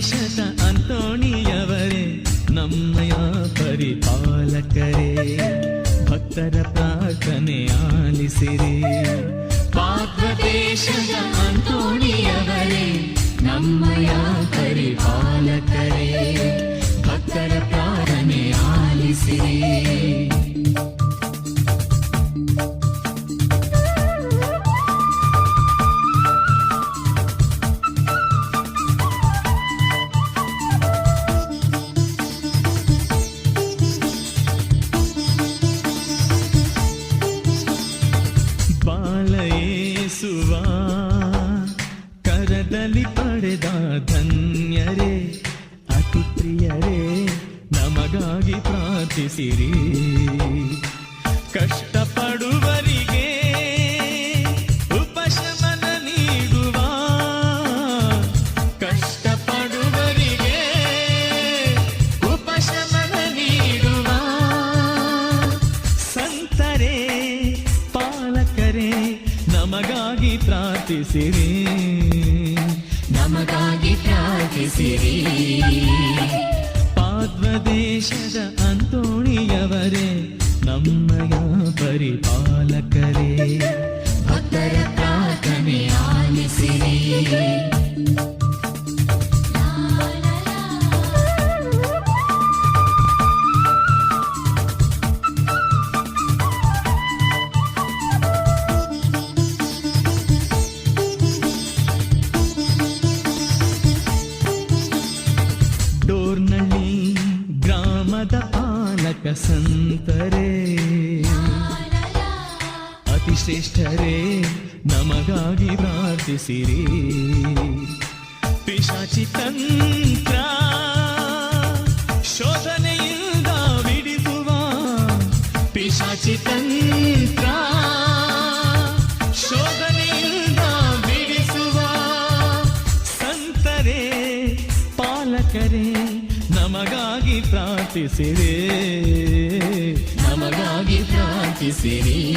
ಪರಿಶತ ಅಂತೋಣಿಯವರೇ ನಮ್ಮಯ ಪರಿಪಾಲಕರೇ ಭಕ್ತರ ಪ್ರಾರ್ಥನೆ ಆಲಿಸಿರಿ. ಪಾತ್ರದೇಶದ ಅಂತೋಣಿಯವರೇ ನಮ್ಮಯ ಪರಿಪಾಲಕರೇ. ಕರದಲ್ಲಿ ಪಡೆದ ಧನ್ಯರೇ ಅತಿ ಪ್ರಿಯರೇ ನಮಗಾಗಿ ಪ್ರಾರ್ಥಿಸಿರಿ. ಕಷ್ಟಪಡುವರಿಗೆ ಪ್ರಾರ್ಥಿಸಿರಿ. ನಮಗಾಗಿ ಪ್ರಾರ್ಥಿಸಿರಿ. ಪಾದ್ವದೇಶದ ಅಂತೋಣಿಯವರೇ ನಮ್ಮಯ ಪರಿಪಾಲಕರೇ. ಗ್ರಾಮದ ಪಾಲಕ ಸಂತರೇ ಅತಿ ಶ್ರೇಷ್ಠರೇ ನಮಗಾಗಿ ಪ್ರಾರ್ಥಿಸಿರಿ ಪಿಶಾಚಿ ತಂತ್ರ ಶೋಧನೆಯಿಂದ ಬಿಡಿಸುವ ಪಿಶಾಚಿ ತಂತ್ರ ನಮಗಾಗಿ ಪ್ರಾರ್ಥಿಸಿರಿ. ನಮಗಾಗಿ ಪ್ರಾರ್ಥಿಸಿರಿ.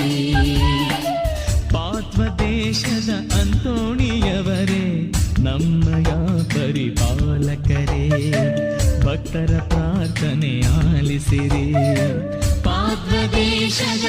ಪಾತ್ವ ದೇಶದ ಅಂತೋಣಿಯವರೇ ನಮ್ಮಯ ಪರಿಪಾಲಕರೇ ಭಕ್ತರ ಪ್ರಾರ್ಥನೆ ಆಲಿಸಿರಿ. ಪಾತ್ವದೇಶದ